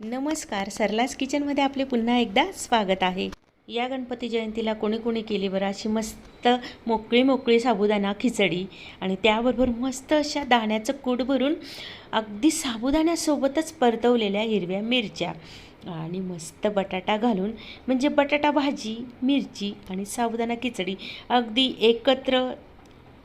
नमस्कार सरलास किचनमध्ये आपले पुन्हा एकदा स्वागत आहे. या गणपती जयंतीला कोणी कोणी केली बरं अशी मस्त मोकळी मोकळी साबुदाणा खिचडी आणि त्याबरोबर मस्त अशा दाण्याचं कूट भरून अगदी साबुदाण्यासोबतच परतवलेल्या हिरव्या मिरच्या आणि मस्त बटाटा घालून म्हणजे बटाटा भाजी मिरची आणि साबुदाणा खिचडी अगदी एकत्र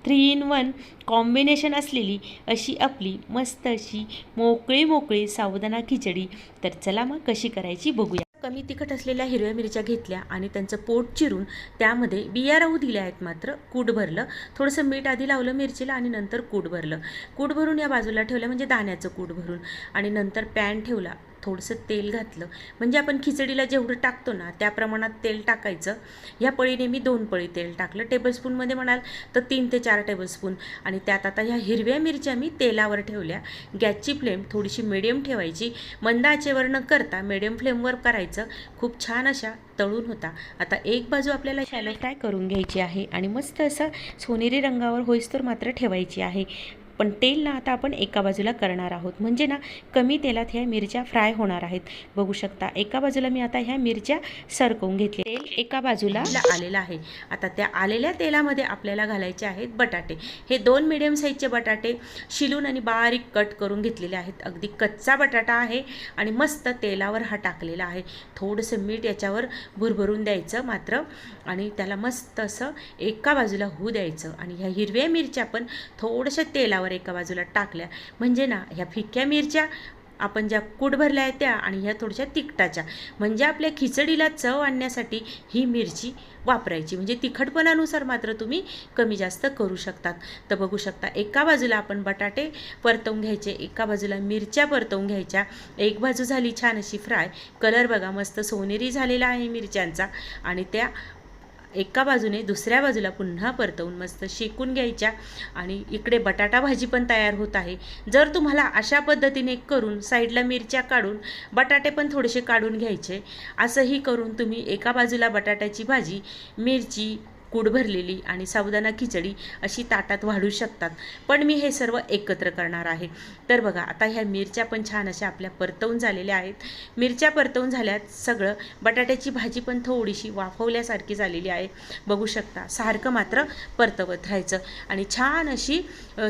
थ्री इन वन कॉम्बिनेशन असलेली अशी आपली मस्त अशी मोकळी मोकळी साबुदाणा खिचडी. तर चला मग कशी करायची बघूया. कमी तिखट असलेल्या हिरव्या मिरच्या घेतल्या आणि त्यांचं पोट चिरून त्यामध्ये बिया राहू दिल्या आहेत मात्र कूट भरलं. थोडंसं मीठ आधी लावलं मिरचीला आणि नंतर कूट भरलं. कूट भरून या बाजूला ठेवलं म्हणजे दाण्याचं कूट भरून आणि नंतर पॅन ठेवला. थोडंसं तेल घातलं. म्हणजे आपण खिचडीला जेवढं टाकतो ना त्या प्रमाणात तेल टाकायचं. ह्या पळीने मी दोन पळी तेल टाकलं. टेबलस्पूनमध्ये म्हणाल तर तीन ते चार टेबलस्पून. आणि त्यात आता ह्या हिरव्या मिरच्या मी तेलावर ठेवल्या. गॅसची फ्लेम थोडीशी मिडियम ठेवायची. मंद आचेवर न करता मिडियम फ्लेमवर करायचं. खूप छान अशा तळून होता. आता एक बाजू आपल्याला शॅलो फ्राय करून घ्यायची आहे. आणि मस्त असं सोनेरी रंगावर होईस्तोवर मात्र ठेवायची आहे. पण तेल ना आता आपण एका बाजूला करणार आहोत. म्हणजे ना कमी तेलात ह्या मिरच्या फ्राय होणार आहेत. बघू शकता एका बाजूला मी आता ह्या मिरच्या सरकवून घेतले तेल एका बाजूला आलेलं आहे. आता त्या आलेल्या तेलामध्ये आपल्याला घालायचे आहेत बटाटे. हे दोन मिडियम साईजचे बटाटे शिलून आणि बारीक कट करून घेतलेले आहेत. अगदी कच्चा बटाटा आहे आणि मस्त तेलावर हा टाकलेला आहे. थोडंसं मीठ याच्यावर भुरभरून द्यायचं मात्र आणि त्याला मस्त असं एका बाजूला होऊ द्यायचं. आणि ह्या हिरव्या मिरच्या पण थोडंसं तेलावर एका बाजूला टाकल्या. म्हणजे ना ह्या फिक्या मिरच्या आपण ज्या कूट भरल्या आहेत त्या आणि ह्या थोड्याशा तिखटाच्या. म्हणजे आपल्या खिचडीला चव आणण्यासाठी ही मिरची वापरायची. म्हणजे तिखटपणानुसार मात्र तुम्ही कमी जास्त करू शकतात. तर बघू शकता एका बाजूला आपण बटाटे परतवून घ्यायचे एका बाजूला मिरच्या परतवून घ्यायच्या. एक बाजू झाली छान अशी फ्राय. कलर बघा मस्त सोनेरी झालेला आहे मिरच्यांचा. आणि त्या एका बाजूने दुसऱ्या बाजूला पुन्हा परतवून मस्त शेकून घ्यायच्या आणि इकडे बटाटा भाजी पण तयार होत आहे. जर तुम्हाला अशा पद्धतीने करून साईडला मिरच्या काढून बटाटे पण थोडेसे काढून घ्यायचे असंही करून तुम्ही एका बाजूला बटाट्याची भाजी मिरची कूड भरलेली आणि साबुदाणा खिचडी अशी ताटात वाढू शकतात. पण मी हे सर्व एकत्र करणार आहे. तर बघा आता ह्या मिरच्या पण छान अशा आपल्या परतवून झालेल्या आहेत. मिरच्या परतवून झाल्यात सगळं. बटाट्याची भाजी पण थोडीशी वाफवल्यासारखी झालेली आहे. बघू शकता सारखं मात्र परतवत राहायचं. आणि छान अशी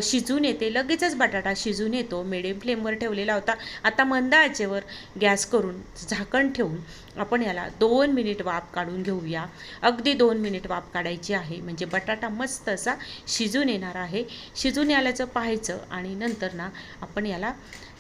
शिजून येते. लगेचच बटाटा शिजून येतो. मिडियम फ्लेमवर ठेवलेला होता. आता मंद आचेवर गॅस करून झाकण ठेवून आपण याला दोन मिनिट वाफ काढून घेऊया. अगदी दोन मिनिट वाफ काढायची. आहे. म्हणजे बटाटा मस्त असा शिजून येणार आहे. शिजून याल्याचं पाहायचं आणि नंतर ना आपण याला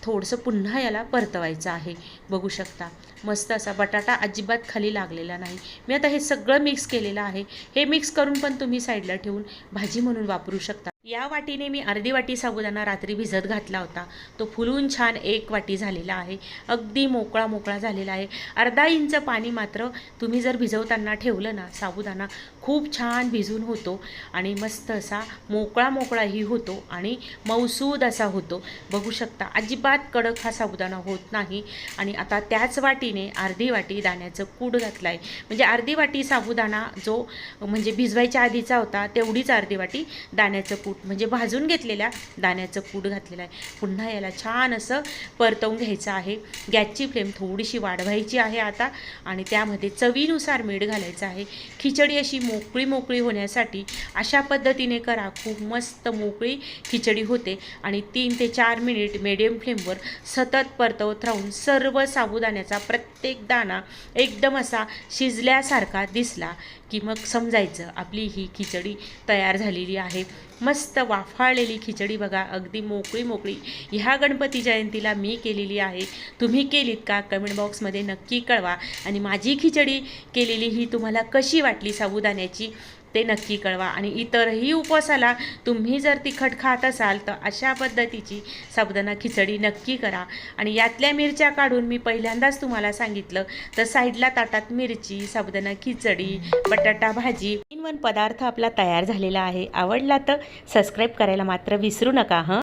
थोडंसं पुन्हा याला परतवायचं आहे. बघू शकता. मस्त असा बटाटा अजिबात खाली लागलेला नाही. मी आता हे सगळं मिक्स केलेलं आहे. हे मिक्स करून पण तुम्ही साईडला ठेवून भाजी म्हणून वापरू शकता. या वाटीने मी अर्धी वाटी साबुदाणा रात्री भिजत घातला होता. तो फुलून छान एक वाटी झालेला आहे. अगदी मोकळा मोकळा झालेला आहे. अर्धा इंच पाणी मात्र तुम्ही जर भिजवताना ठेवलं ना साबुदाणा खूप छान भिजून होतो आणि मस्त असा मोकळा मोकळाही होतो आणि मौसूद असा होतो. बघू शकता. अजिबात कडक हा साबुदाणा होत नाही. आणि आता त्याच वाटीने अर्धी वाटी दाण्याचं कूड घातलं आहे म्हणजे अर्धी वाटी साबुदाणा जो म्हणजे भिजवायच्या आधीचा होता तेवढीच अर्धी वाटी दाण्याचं कूट म्हणजे भाजून घेतलेल्या दाण्याचं कूट घातलेलं आहे. पुन्हा याला छान असं परतवून घ्यायचं आहे. गॅसची फ्लेम थोडीशी वाढवायची आहे आता आणि त्यामध्ये चवीनुसार मीठ घालायचं आहे. खिचडी अशी मोकळी मोकळी होण्यासाठी अशा पद्धतीने करा. खूप मस्त मोकळी खिचडी होते आणि तीन ते चार मिनिट मिडियम फ्लेमवर सतत परतवत राहून सर्व साबुदाण्याचा प्रत्येक दाणा एकदम असा शिजल्यासारखा दिसला की मग समजायचं आपली ही खिचडी तयार झालेली आहे. मस्त वाफाळलेली खिचडी बघा अगदी मोकळी मोकळी. ह्या गणपती जयंतीला मी केलेली आहे. तुम्ही केलीत का? कमेंट बॉक्समध्ये नक्की कळवा. आणि माझी खिचडी केलेली ही तुम्हाला कशी वाटली साबुदाण्याची? ते नक्की कळवा. आणि इतरही उपवासाला तुम्ही जर तिखट खात असाल तर अशा पद्धतीची साबुदाणा खिचडी नक्की करा. आणि यातल्या मिरच्या काढून मी पहिल्यांदाच तुम्हाला सांगितलं तर साईडला ताटात मिरची साबुदाणा खिचडी बटाटा भाजी इन वन पदार्थ आपला तयार झालेला आहे. आवडला तर सबस्क्राईब करायला मात्र विसरू नका हं?